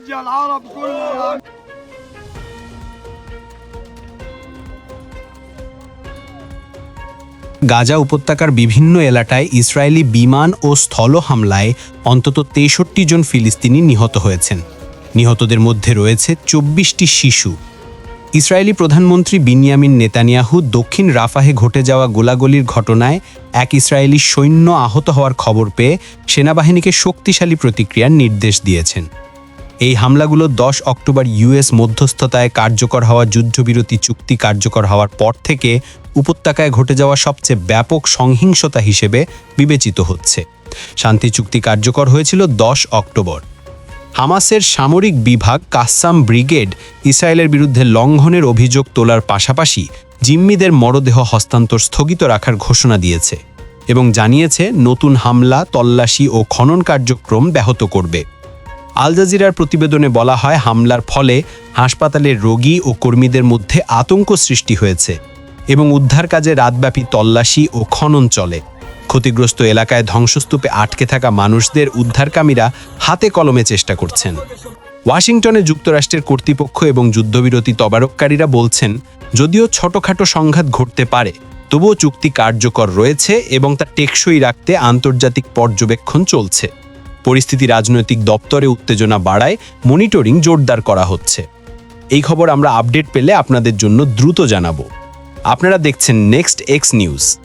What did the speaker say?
حاجة العرب كلها গাজা উপত্যকার বিভিন্ন এলাকায় ইসরায়েলি বিমান ও স্থল হামলায় অন্তত তেষট্টি জন ফিলিস্তিনি নিহত হয়েছেন। নিহতদের মধ্যে রয়েছে চব্বিশটি শিশু। ইসরায়েলি প্রধানমন্ত্রী বিনিয়ামিন নেতানিয়াহু দক্ষিণ রাফাহে ঘটে যাওয়া গোলাগুলির ঘটনায় এক ইসরায়েলি সৈন্য আহত হওয়ার খবর পেয়ে সেনাবাহিনীকে শক্তিশালী প্রতিক্রিয়ার নির্দেশ দিয়েছেন। এই হামলাগুলো দশ অক্টোবর ইউএস মধ্যস্থতায় কার্যকর হওয়া যুদ্ধবিরতি চুক্তি কার্যকর হওয়ার পর থেকে উপত্যকায় ঘটে যাওয়া সবচেয়ে ব্যাপক সহিংসতা হিসেবে বিবেচিত হচ্ছে। শান্তি চুক্তি কার্যকর হয়েছিল দশ অক্টোবর। হামাসের সামরিক বিভাগ কাসাম ব্রিগেড ইসরায়েলের বিরুদ্ধে লঙ্ঘনের অভিযোগ তোলার পাশাপাশি জিম্মিদের মরদেহ হস্তান্তর স্থগিত রাখার ঘোষণা দিয়েছে এবং জানিয়েছে, নতুন হামলা, তল্লাশি ও খনন কার্যক্রম ব্যাহত করবে। আল জাজিরার প্রতিবেদনে বলা হয়, হামলার ফলে হাসপাতালের রোগী ও কর্মীদের মধ্যে আতঙ্ক সৃষ্টি হয়েছে এবং উদ্ধার কাজে রাতব্যাপী তল্লাশি ও খনন চলে। ক্ষতিগ্রস্ত এলাকায় ধ্বংসস্তূপে আটকে থাকা মানুষদের উদ্ধারকামীরা হাতে কলমে চেষ্টা করছেন। ওয়াশিংটনে যুক্তরাষ্ট্রের কর্তৃপক্ষ এবং যুদ্ধবিরতি তদারককারীরা বলছেন, যদিও ছোটখাটো সংঘাত ঘটতে পারে, তবুও চুক্তি কার্যকর রয়েছে এবং তা টেকসই রাখতে আন্তর্জাতিক পর্যবেক্ষণ চলছে। পরিস্থিতি রাজনৈতিক দপ্তরে উত্তেজনা বাড়ায় মনিটরিং জোরদার করা হচ্ছে। এই খবর আমরা আপডেট পেলে আপনাদের জন্য দ্রুত জানাব। আপনারা দেখছেন নেক্সট এক্স নিউজ।